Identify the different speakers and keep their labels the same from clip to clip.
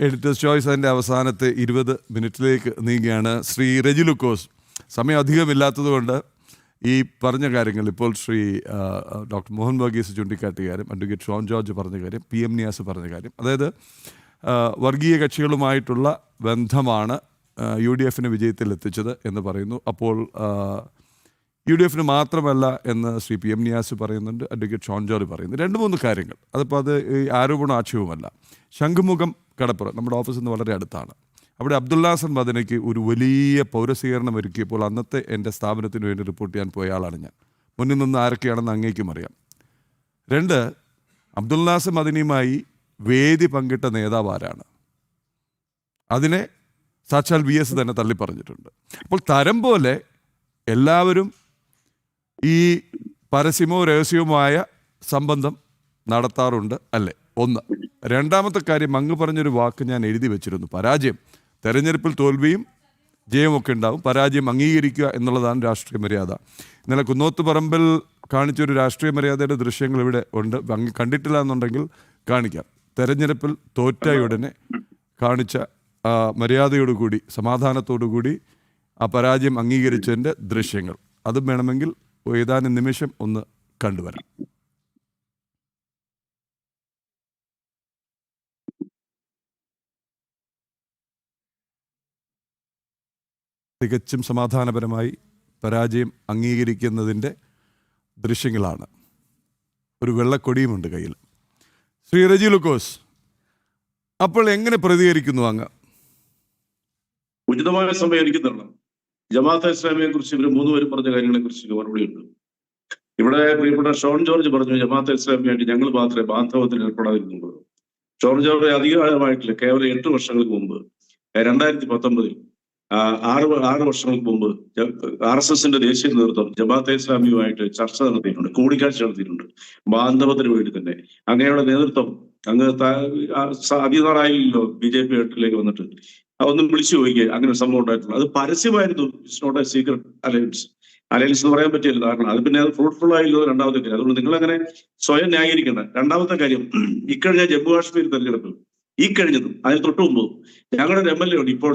Speaker 1: Editors choice അതിന്റെ അവസാനത്തെ ഇരുപത് മിനിറ്റിലേക്ക് നീങ്ങുകയാണ് ശ്രീ റെജി ലുക്കോസ് സമയം അധികമില്ലാത്തത് കൊണ്ട് ഈ പറഞ്ഞ കാര്യങ്ങൾ ഇപ്പോൾ ശ്രീ ഡോക്ടർ മോഹൻ വർഗീസ് ചൂണ്ടിക്കാട്ടിയ കാര്യം അഡ്വക്കേറ്റ് ഷോൺ ജോർജ് പറഞ്ഞ കാര്യം പി എം നിയാസ് പറഞ്ഞ കാര്യം. അതായത് വർഗീയ കക്ഷികളുമായിട്ടുള്ള ബന്ധമാണ് യു ഡി എഫിന് വിജയത്തിൽ എത്തിച്ചത് എന്ന് പറയുന്നു. അപ്പോൾ യു ഡി എഫിന് മാത്രമല്ല എന്ന് ശ്രീ പി എം നിയാസ് പറയുന്നുണ്ട് അഡ്വക്കേറ്റ് ഷോൺ ജോർജ് പറയുന്നു. രണ്ട് മൂന്ന് കാര്യങ്ങൾ. അതിപ്പോൾ അത് ഈ ആരോപണ ആക്ഷേപമല്ല ശംഖുമുഖം കടപ്പുറം നമ്മുടെ ഓഫീസിൽ നിന്ന് വളരെ അടുത്താണ്. അവിടെ അബ്ദുല്ലാസൻ മദനയ്ക്ക് ഒരു വലിയ പൗരസ്വീകരണം ഒരുക്കിയപ്പോൾ അന്നത്തെ എന്റെ സ്ഥാപനത്തിന് വേണ്ടി റിപ്പോർട്ട് ചെയ്യാൻ പോയ ആളാണ് ഞാൻ. മുന്നിൽ നിന്ന് ആരൊക്കെയാണെന്ന് അങ്ങേക്കും അറിയാം. രണ്ട് അബ്ദുല്ലാസ് മദനിയുമായി വേദി പങ്കിട്ട നേതാവ് ആരാണ്? അതിനെ സാക്ഷാൽ വി എസ് തന്നെ തള്ളിപ്പറഞ്ഞിട്ടുണ്ട്. അപ്പോൾ തരം പോലെ എല്ലാവരും ഈ പരസ്യമോ രഹസ്യവുമായ സംബന്ധം നടത്താറുണ്ട് അല്ലേ? ഒന്ന്. രണ്ടാമത്തെ കാര്യം അങ്ങ് പറഞ്ഞൊരു വാക്ക് ഞാൻ എഴുതി വെച്ചിരുന്നു. പരാജയം. തെരഞ്ഞെടുപ്പിൽ തോൽവിയും ജയമൊക്കെ ഉണ്ടാവും. പരാജയം അംഗീകരിക്കുക എന്നുള്ളതാണ് രാഷ്ട്രീയ മര്യാദ. ഇന്നലെ കുന്നോത്ത് പറമ്പിൽ കാണിച്ചൊരു രാഷ്ട്രീയ മര്യാദയുടെ ദൃശ്യങ്ങൾ ഇവിടെ ഉണ്ട്. അങ്ങ് കണ്ടിട്ടില്ല എന്നുണ്ടെങ്കിൽ കാണിക്കാം. തെരഞ്ഞെടുപ്പിൽ തോറ്റായ ഉടനെ കാണിച്ച കൂടി മര്യാദയോടുകൂടി സമാധാനത്തോടുകൂടി ആ പരാജയം അംഗീകരിച്ചതിന്റെ ദൃശ്യങ്ങൾ. അതും വേണമെങ്കിൽ ഏതാനും നിമിഷം ഒന്ന് കണ്ടുവരാം. തികച്ചും സമാധാനപരമായി പരാജയം അംഗീകരിക്കുന്നതിന്റെ ദൃശ്യങ്ങളാണ്. ഒരു വെള്ളക്കൊടിയുമുണ്ട് കയ്യിൽ. ശ്രീ റജി ലുക്കോസ് അപ്പോൾ എങ്ങനെ പ്രതികരിക്കുന്നു അങ്ങ്?
Speaker 2: ഉചിതമായ സമയം എനിക്ക് തരണം. ജമാഅത്ത് ഇസ്ലാമിയെ കുറിച്ച് ഇവർ മൂന്നുപേരും പറഞ്ഞ കാര്യങ്ങളെ കുറിച്ച് മറുപടിയുണ്ട് ഇവിടെ പ്രിയപ്പെട്ട ഷോൺ ജോർജ് പറഞ്ഞു ജമാഅത്തെ ഇസ്ലാമിയായിട്ട് ഞങ്ങൾ മാത്രമേ ബാന്ധവത്തിൽ ഏർപ്പെടാതിരുന്നുള്ളൂ. ഷോൺ ജോർജ് അധികമായിട്ടില്ല കേവലം എട്ട് വർഷങ്ങൾക്ക് മുമ്പ് രണ്ടായിരത്തി പത്തൊമ്പതിൽ. ആറ് ആറ് വർഷങ്ങൾക്ക് മുമ്പ് ആർ എസ് എസിന്റെ ദേശീയ നേതൃത്വം ജമാഅത്തെ ഇസ്ലാമിയുമായിട്ട് ചർച്ച നടത്തിയിട്ടുണ്ട് കൂടിക്കാഴ്ച നടത്തിയിട്ടുണ്ട് ബാന്ധവത്തിന് വേണ്ടി തന്നെ. അങ്ങനെയുള്ള നേതൃത്വം അങ്ങ് അധികാറായില്ലോ ബി ജെ പി ഏട്ടിലേക്ക് വന്നിട്ട്. അതൊന്നും വിളിച്ചു ചോദിക്കുക അങ്ങനെ സംഭവം ഉണ്ടായിട്ടുണ്ട്. അത് പരസ്യമായിരുന്നു it's not a secret alliance alliance എന്ന് പറയാൻ പറ്റില്ല കാരണം അത് പിന്നെ അത് ഫ്രൂട്ട്ഫുൾ ആയില്ലോ രണ്ടാമത്തെ കാര്യം. അതുകൊണ്ട് നിങ്ങൾ അങ്ങനെ സ്വയം ന്യായീകരിക്കേണ്ട. രണ്ടാമത്തെ കാര്യം ഇക്കഴിഞ്ഞ ജമ്മു കാശ്മീർ തെരഞ്ഞെടുപ്പ് ഈ കഴിഞ്ഞതും അതിന് തൊട്ട് മുമ്പ് ഞങ്ങളുടെ എം എൽ എ ഉണ്ട്. ഇപ്പോൾ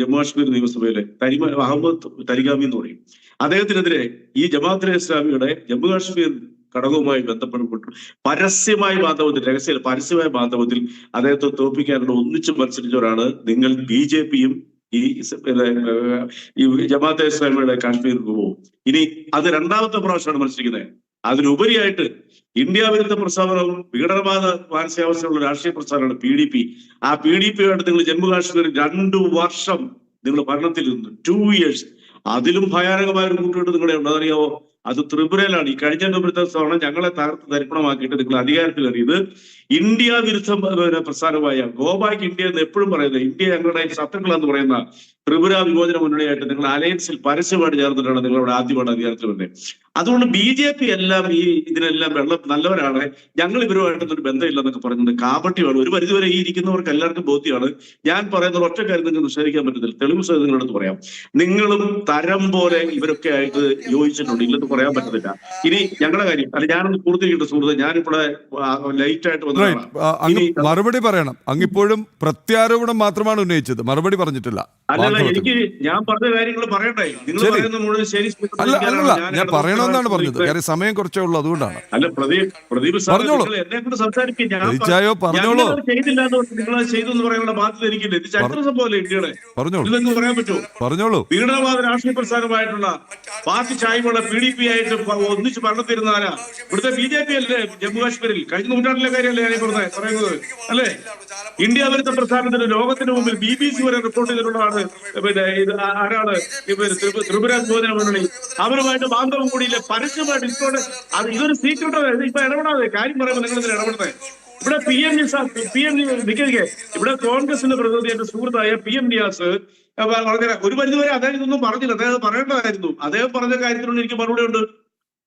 Speaker 2: ജമ്മു കാശ്മീർ നിയമസഭയിലെ തരിമ അഹമ്മദ് തരിഗാമി എന്ന് പറയും. അദ്ദേഹത്തിനെതിരെ ഈ ജമാഅത്തിലെ ഇസ്ലാമിയുടെ ജമ്മു കാശ്മീർ ഘടകവുമായി ബന്ധപ്പെട്ട് പരസ്യമായ ബാന്ധവത്തിൽ രഹസ്യ പരസ്യമായ ബാന്ധവത്തിൽ അദ്ദേഹത്തെ തോൽപ്പിക്കാനുള്ള ഒന്നിച്ച് മത്സരിച്ചവരാണ് നിങ്ങൾ ബി ജെ പിയും ഈ ജമാഅത്തെ ഇസ്ലാമിയുടെ കാശ്മീർ ഗ്രൂപ്പും ഇനി അത് രണ്ടാമത്തെ പ്രാവശ്യമാണ് മത്സരിക്കുന്നത്. അതിലുപരിയായിട്ട് ഇന്ത്യ വിരുദ്ധ പ്രസ്ഥാനവും വിഘടനവാദ മാനസികാവസ്ഥയുള്ള രാഷ്ട്രീയ പ്രസ്ഥാനമാണ് പി ഡി പി. ആ പി ഡി പിയുമായിട്ട് നിങ്ങൾ ജമ്മു കാശ്മീർ രണ്ടു വർഷം നിങ്ങൾ ഭരണത്തിൽ നിന്ന് ടു ഇയേഴ്സ് അതിലും ഭയാനകമായ ഒരു കൂട്ടുകെട്ട് നിങ്ങളുടെ ഉണ്ടോ അതറിയാവോ അത് ത്രിപുരയിലാണ്. ഈ കഴിഞ്ഞ ത്രിപുരത്തെ തവണ ഞങ്ങളെ തകർത്ത് തരിപ്പണമാക്കിയിട്ട് നിങ്ങൾ അധികാരത്തിൽ കയറിയത് ഇന്ത്യ വിരുദ്ധ പ്രസ്ഥാനമായ ഗോബാക്ക് ഇന്ത്യ എന്ന് എപ്പോഴും പറയുന്നത്. ഇന്ത്യ ഞങ്ങളുടെ ശത്രുക്കളെന്ന് പറയുന്ന ത്രിപുര വിമോചന മുന്നണിയായിട്ട് നിങ്ങൾ അലയൻസിൽ പരസ്യമായിട്ട് ചേർന്നിട്ടാണ് നിങ്ങളുടെ ആദ്യമായിട്ട് അധികാരത്തിൽ വന്നത് അതുകൊണ്ട് ബി ജെ പി എല്ലാം ഈ ഇതിനെല്ലാം വെള്ളം നല്ലവരാണ്. ഞങ്ങൾ ഇവരുമായിട്ടൊന്നും ഒരു ബന്ധമില്ലെന്നൊക്കെ പറയുന്നത് കാപട്യമാണ്. ഒരു പരിധിവരെ ഈ ഇരിക്കുന്നവർക്ക് എല്ലാവർക്കും ബോധ്യമാണ്. ഞാൻ പറയുന്ന ഒറ്റ കാര്യം നിങ്ങൾക്ക് നിഷേധിക്കാൻ പറ്റത്തില്ല. തെളിവ് സഹിതങ്ങളെടുത്ത് അടുത്ത് പറയാം. നിങ്ങളും തരം പോലെ ഇവരൊക്കെ ആയിട്ട് യോജിച്ചിട്ടുണ്ട്. ഇല്ലെന്ന് പറയാൻ പറ്റത്തില്ല. ഇനി ഞങ്ങളുടെ കാര്യം അല്ല ഞാനൊന്ന് പൂർത്തീകരിക്കട്ടെ സുഹൃത്ത് ഞാനിവിടെ ലൈറ്റ് ആയിട്ട് വന്നു
Speaker 1: മറുപടി പറയണം. അങ്ങിപ്പോഴും പ്രത്യാരോപണം മാത്രമാണ് ഉന്നയിച്ചത്. മറുപടി പറഞ്ഞിട്ടില്ല.
Speaker 2: അല്ലല്ല എനിക്ക് ഞാൻ പറഞ്ഞ കാര്യങ്ങൾ പറയട്ടെ. നിങ്ങൾ. പറയുന്ന മുഴുവൻ ശരി
Speaker 1: അല്ല
Speaker 2: ഞാൻ
Speaker 1: പറയണമെന്നാണ് പറഞ്ഞത്. കാര്യം സമയം കുറച്ചേ ഉള്ളൂ അതുകൊണ്ടാണ്.
Speaker 2: അല്ല പ്രദീപ് പ്രദീപ് സാർ
Speaker 1: പറഞ്ഞോളൂ.
Speaker 2: എന്നെ കൊണ്ട് സംസാരിക്കും. ഞാൻ
Speaker 1: പറഞ്ഞോളൂ.
Speaker 2: ചെയ്തില്ല നിങ്ങൾ ചെയ്തു എന്ന് പറയാനുള്ള ബാധ്യത എനിക്കില്ല. ഇത് ചരിത്ര സംഭവമല്ലേ ഇന്ത്യയുടെ?
Speaker 1: പറഞ്ഞോളൂ.
Speaker 2: ഇതെന്ന് പറയാൻ പറ്റുമോ?
Speaker 1: പറഞ്ഞോളൂ.
Speaker 2: പീഡനവാദ രാഷ്ട്രീയ പ്രസ്ഥാനമായിട്ടുള്ള പാർട്ടി ചായ്വുള്ള പി ഡി പി ആയിട്ട് പ- ഒന്നിച്ച് ഭരണത്തിരുന്ന ആരാ? ഇവിടുത്തെ ബി ജെ പി അല്ലേ ജമ്മു കാശ്മീരിൽ? കഴിഞ്ഞ നൂറ്റാണ്ടിലെ കാര്യമല്ലേ ഞാൻ പറഞ്ഞത് പറയുന്നത്? അല്ലേ? ഇന്ത്യ വിരുദ്ധ പ്രസ്ഥാനത്തിന് ലോകത്തിന് മുമ്പിൽ ബി ബി സി വരെ റിപ്പോർട്ട് ചെയ്തിട്ടുള്ളതാണ് പിന്നെ ഇത് ആരാണ്? ത്രിപുര വിമോചന മുന്നണി. അവരുമായിട്ട് ബാന്ധവം കൂടിയില്ല? പരസ്യമായിട്ട് അത് ഇതൊരു സീക്രട്ട് ഇപ്പൊ ഇടപെടാതെ കാര്യം പറയുമ്പോൾ നിങ്ങൾ ഇതിൽ ഇടപെടുന്നത് ഇവിടെ പി എം പി എം നിൽക്കുക ഇവിടെ കോൺഗ്രസിന്റെ പ്രതിനിധി എന്റെ സുഹൃത്തായ പി എം വളരെ ഒരു പരിധിവരെ അദ്ദേഹം ഇതൊന്നും പറഞ്ഞില്ല. അദ്ദേഹം പറയേണ്ടതായിരുന്നു. അദ്ദേഹം പറഞ്ഞ കാര്യത്തിനോട് എനിക്ക് മറുപടി ഉണ്ട്.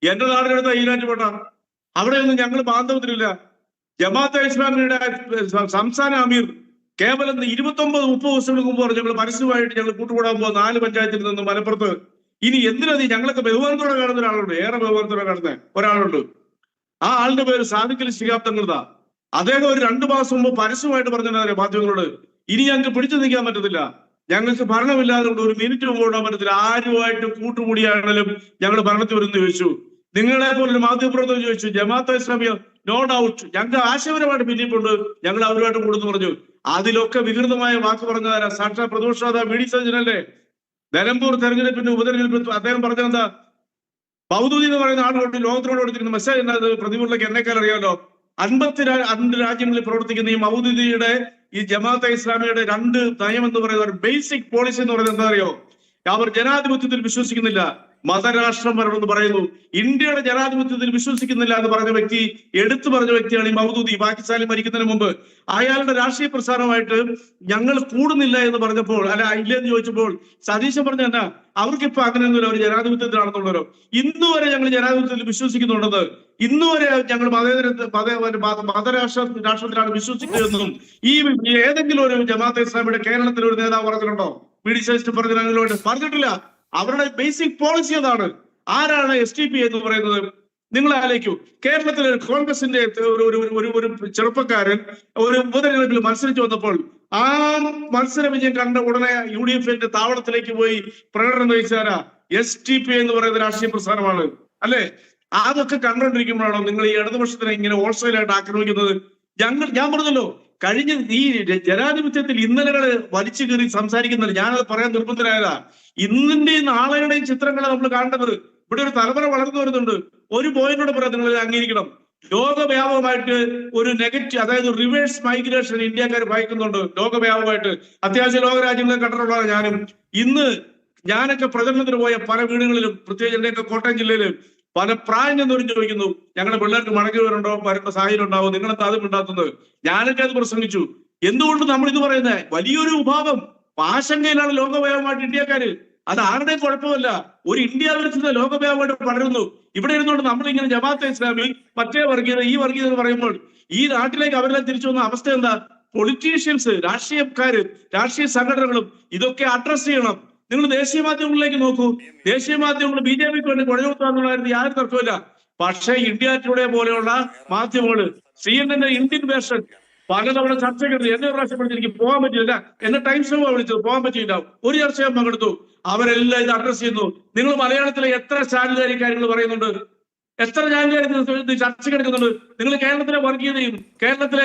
Speaker 2: എന്റെ നാടിനടുത്ത അവിടെ ഒന്നും ഞങ്ങൾ ബാന്ധവത്തിലില്ല. ജമാഅത്തെ ഇസ്ലാമിയുടെ സംസ്ഥാന അമീർ കേവലം ഇരുപത്തി ഒമ്പത് മുപ്പത് ദിവസങ്ങൾക്ക് മുമ്പ് പറഞ്ഞു ഞങ്ങൾ പരസ്യമായിട്ട് ഞങ്ങൾ കൂട്ടുകൂടാൻ പോകുന്ന നാല് പഞ്ചായത്തിൽ നിന്ന് മലപ്പുറത്ത് ഇനി എന്തിനാ നീ ഞങ്ങളൊക്കെ ബഹുമാനത്തോടെ കാണുന്ന ഒരാളുണ്ട്. ഏറെ ബഹുമാനത്തോടെ കാണുന്ന ഒരാളുണ്ട്. ആ ആളുടെ പേര് സാധിക്കൽ ശിഹാബ് തങ്ങളതാ അദ്ദേഹം ഒരു രണ്ടു മാസം മുമ്പ് പരസ്യമായിട്ട് പറഞ്ഞിട്ടുണ്ടായിരുന്നു മാധ്യമങ്ങളോട് ഇനി ഞങ്ങൾക്ക് പിടിച്ചു നിൽക്കാൻ പറ്റത്തില്ല. ഞങ്ങൾക്ക് ഭരണമില്ലാതെ കൊണ്ട് ഒരു മിനിറ്റ് കൊണ്ടാൻ പറ്റത്തില്ല. ആരുമായിട്ട് കൂട്ടുകൂടിയാണെങ്കിലും ഞങ്ങൾ ഭരണത്തിൽ വരുന്ന ചോദിച്ചു. നിങ്ങളെ പോലൊരു മാധ്യമപ്രവർത്തകർ ചോദിച്ചു ജമാഅത്ത് ഇസ്ലാമിയ നോ ഡൗട്ട് ഞങ്ങൾക്ക് ആശയപരമായിട്ട് പിന്നിപ്പുണ്ട് ഞങ്ങൾ അവരുമായിട്ട് കൂടുന്നു പറഞ്ഞു. അതിലൊക്കെ വികൃതമായ വാക്ക് പറഞ്ഞതാരാ? സാക്ഷാ പ്രദോഷാദ വി ഡി സജ്ജനല്ലേ നിലമ്പൂർ തെരഞ്ഞെടുപ്പിന്റെ ഉപതെരഞ്ഞെടുപ്പ് അദ്ദേഹം പറഞ്ഞെന്താ ബൗദ്ധി എന്ന് പറയുന്ന ആളുകൊണ്ട് ലോകത്തിനോട് കൊടുത്തിരിക്കുന്ന മെസ്സേജ് എന്നത് പ്രതിമുറിലേക്ക് എന്നെക്കാൾ അറിയാലോ? അൻപത്തി രണ്ട് രാജ്യങ്ങളിൽ പ്രവർത്തിക്കുന്ന ഈ മൗദൂദിയുടെ ഈ ജമാഅത്തെ ഇസ്ലാമിയുടെ രണ്ട് നയം എന്ന് പറയുന്ന ഒരു ബേസിക് പോളിസി എന്ന് പറയുന്നത് എന്താ അറിയോ? അവർ ജനാധിപത്യത്തിൽ വിശ്വസിക്കുന്നില്ല. മതരാഷ്ട്രം വരണമെന്ന് പറയുന്നു. ഇന്ത്യയുടെ ജനാധിപത്യത്തിൽ വിശ്വസിക്കുന്നില്ല എന്ന് പറഞ്ഞ വ്യക്തി എടുത്തു പറഞ്ഞ വ്യക്തിയാണ് ഈ മൗദൂദി. പാകിസ്ഥാനിൽ മരിക്കുന്നതിന് മുമ്പ് അയാളുടെ രാഷ്ട്രീയ പ്രസ്ഥാനമായിട്ട് ഞങ്ങൾ കൂടുന്നില്ല എന്ന് പറഞ്ഞപ്പോൾ അല്ല ഇല്ല എന്ന് ചോദിച്ചപ്പോൾ സതീശൻ പറഞ്ഞ എന്നാ അവർക്കിപ്പോ അങ്ങനെയൊന്നുമില്ല. അവർ ജനാധിപത്യത്തിലാണെന്നുള്ളവരോ? ഇന്ന് വരെ ഞങ്ങൾ ജനാധിപത്യത്തിൽ വിശ്വസിക്കുന്നുണ്ടെന്ന്. ഇന്ന് വരെ ഞങ്ങൾ മതേതര മത മത- മതരാഷ്ട്ര രാഷ്ട്രത്തിലാണ് വിശ്വസിക്കുന്നതെന്നും ഈ ഏതെങ്കിലും ഒരു ജമാഅത്തെ ഇസ്ലാമിയുടെ കേരളത്തിൽ ഒരു നേതാവ് പറഞ്ഞിട്ടുണ്ടോ? വി ഡി സതീശൻ പറഞ്ഞിട്ട് പറഞ്ഞിട്ടില്ല. അവരുടെ ബേസിക് പോളിസി അതാണ് ആരാണ് എസ് ടി പി എന്ന് പറയുന്നത്? നിങ്ങൾ ആലോചിക്കൂ. കേരളത്തിലെ കോൺഗ്രസിന്റെ ഒരു ഒരു ചെറുപ്പക്കാരൻ ഒരു ഉപതെരഞ്ഞെടുപ്പിൽ മത്സരിച്ചു വന്നപ്പോൾ ആ മത്സര വിജയം കണ്ട ഉടനെ യു ഡി എഫിന്റെ താവളത്തിലേക്ക് പോയി പ്രകടനം നയിച്ചാരാ എസ് ടി പി എന്ന് പറയുന്ന രാഷ്ട്രീയ പ്രസ്ഥാനമാണ്. അല്ലെ? അതൊക്കെ കണ്ടുകൊണ്ടിരിക്കുമ്പോഴാണോ നിങ്ങൾ ഈ ഇടതുപക്ഷത്തിനെ ഇങ്ങനെ ഹോൾസെയിലായിട്ട് ആക്രമിക്കുന്നത്? ഞങ്ങൾ ഞാൻ പറഞ്ഞല്ലോ കഴിഞ്ഞ ഈ ജനാധിപത്യത്തിൽ ഇന്നലെ വലിച്ചു കയറി സംസാരിക്കുന്നില്ല ഞാനത് പറയാൻ നിർബന്ധനായതാ ഇന്നിന്റെയും നാളെയുടെയും ചിത്രങ്ങളെ നമ്മൾ കാണേണ്ടത്. ഇവിടെ ഒരു തലമുറ വളർന്നു വരുന്നുണ്ട്. ഒരു പോയിന്റോട് പറയാം നിങ്ങൾ അംഗീകരിക്കണം. ലോകവ്യാപകമായിട്ട് ഒരു നെഗറ്റീവ് അതായത് റിവേഴ്സ് മൈഗ്രേഷൻ ഇന്ത്യക്കാർ ഭയക്കുന്നുണ്ട് ലോകവ്യാപകമായിട്ട്. അത്യാവശ്യം ലോകരാജ്യങ്ങളെ കണ്ടിട്ടുള്ളതാണ് ഞാനും. ഇന്ന് ഞാനൊക്കെ പ്രചരണത്തിന് പോയ പല വീടുകളിലും പ്രത്യേകിച്ച് എന്റെയൊക്കെ കോട്ടയം ജില്ലയിൽ പല പ്രായം ചെന്നവരും ചോദിക്കുന്നു ഞങ്ങളുടെ പിള്ളേർക്ക് മടങ്ങി വരുന്നുണ്ടോ? വരുന്ന സാഹചര്യം ഉണ്ടാവും? നിങ്ങളെന്താ അതും ഉണ്ടാക്കുന്നത്? ഞാനൊക്കെ അത് പ്രസംഗിച്ചു. എന്തുകൊണ്ട് നമ്മൾ ഇത് പറയുന്നത് വലിയൊരു വിഭാഗം ആശങ്കയിലാണ് ലോകവ്യാപകമായിട്ട് ഇന്ത്യക്കാര്. അത് ആരുടെയും കുഴപ്പമല്ല. ഒരു ഇന്ത്യ വിരുദ്ധത ലോകവ്യാപകമായിട്ട് പടരുന്നു. ഇവിടെ ഇരുന്നുകൊണ്ട് നമ്മളിങ്ങനെ ജമാഅത്തെ ഇസ്ലാമി മറ്റേ വർഗീയത ഈ വർഗീയത പറയുമ്പോൾ ഈ നാട്ടിലേക്ക് അവരെല്ലാം തിരിച്ചു വന്ന അവസ്ഥ എന്താ? പൊളിറ്റീഷ്യൻസ് രാഷ്ട്രീയക്കാര് രാഷ്ട്രീയ സംഘടനകളും ഇതൊക്കെ അഡ്രസ് ചെയ്യണം. നിങ്ങൾ ദേശീയ മാധ്യമങ്ങളിലേക്ക് നോക്കൂ. ദേശീയ മാധ്യമങ്ങൾ ബി ജെ പിക്ക് വേണ്ടി കാര്യത്തിൽ യാതൊരു തർക്കമില്ല പക്ഷേ ഇന്ത്യ ടുഡേ പോലെയുള്ള മാധ്യമങ്ങൾ സി എൻ എന്റെ ഇന്ത്യൻ വേർഷൻ പലതവണ ചർച്ചയ്ക്ക് എന്നെ ഒരു പ്രാവശ്യം പോകാൻ പറ്റിയില്ല. എന്നെ നൗ വിളിച്ചത്. പോകാൻ പറ്റിയില്ല. ഒരു ചർച്ച ഞാൻ പങ്കെടുത്തു. അവരെല്ലാം ഇത് അഡ്രസ് ചെയ്യുന്നു. നിങ്ങൾ മലയാളത്തിലെ എത്ര ചാനലുകാരി കാര്യങ്ങൾ പറയുന്നുണ്ട്? എത്ര ഞാനും ഇത് ചർച്ചയ്ക്ക് എടുക്കുന്നുണ്ട്? നിങ്ങൾ കേരളത്തിലെ വർഗീയതയും കേരളത്തിലെ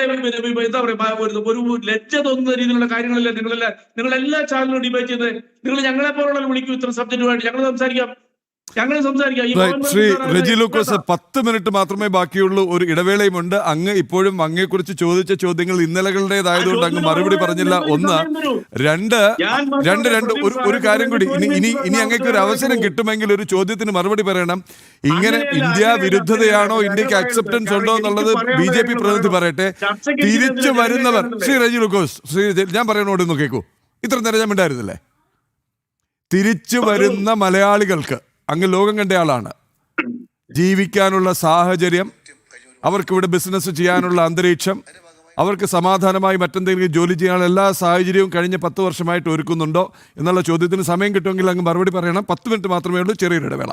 Speaker 2: എന്താ പറയുക ഒരു ലജ്ജ തോന്നുന്ന രീതിയിലുള്ള കാര്യങ്ങളല്ലേ നിങ്ങളെല്ലാം നിങ്ങൾ എല്ലാ ചാനലും ഡിബേറ്റ് ചെയ്ത് നിങ്ങൾ ഞങ്ങളെ പോലുള്ള വിളിക്കൂ ഇത്ര സബ്ജക്റ്റുമായിട്ട് ഞങ്ങൾ സംസാരിക്കാം. ഞങ്ങൾ സംസാരിക്കാം.
Speaker 1: ശ്രീ റെജി ലൂക്കോസ്? പത്ത് മിനിറ്റ് മാത്രമേ ബാക്കിയുള്ളൂ. ഒരു ഇടവേളയും ഉണ്ട് അങ്ങ് ഇപ്പോഴും അങ്ങയെക്കുറിച്ച് ചോദിച്ച ചോദ്യങ്ങൾ ഇന്നലകളുടേതായതുകൊണ്ട് അങ്ങ് മറുപടി പറഞ്ഞില്ല. ഒന്ന് രണ്ട് രണ്ട് രണ്ട് ഒരു ഒരു കാര്യം കൂടി. ഇനി ഇനി ഇനി അങ്ങേക്ക് ഒരു അവസരം കിട്ടുമെങ്കിൽ ഒരു ചോദ്യത്തിന് മറുപടി പറയണം. ഇങ്ങനെ ഇന്ത്യ വിരുദ്ധതയാണോ? ഇന്ത്യയ്ക്ക് അക്സെപ്റ്റൻസ് ഉണ്ടോ എന്നുള്ളത് ബി ജെ പി പ്രതിനിധി പറയട്ടെ. തിരിച്ചു വരുന്നവർ ശ്രീ റെജി ലൂക്കോസ് ശ്രീ ഞാൻ പറയണോട് ഒന്ന് കേൾക്കൂ ഇത്ര നേരം ഞാൻ മിണ്ടായിരുന്നില്ലേ തിരിച്ചു വരുന്ന മലയാളികൾക്ക് അങ്ങ് ലോകം കണ്ട ആളാണ്. ജീവിക്കാനുള്ള സാഹചര്യം അവർക്ക് ഇവിടെ ബിസിനസ് ചെയ്യാനുള്ള അന്തരീക്ഷം അവർക്ക് സമാധാനമായി മറ്റെന്തെങ്കിലും ജോലി ചെയ്യാനുള്ള എല്ലാ സാഹചര്യവും കഴിഞ്ഞ പത്ത് വർഷമായിട്ട് ഒരുക്കുന്നുണ്ടോ എന്നുള്ള ചോദ്യത്തിന് സമയം കിട്ടുമെങ്കിൽ അങ്ങ് മറുപടി പറയണം. പത്ത് മിനിറ്റ് മാത്രമേ ഉള്ളൂ ചെറിയൊരു ഇടവേള.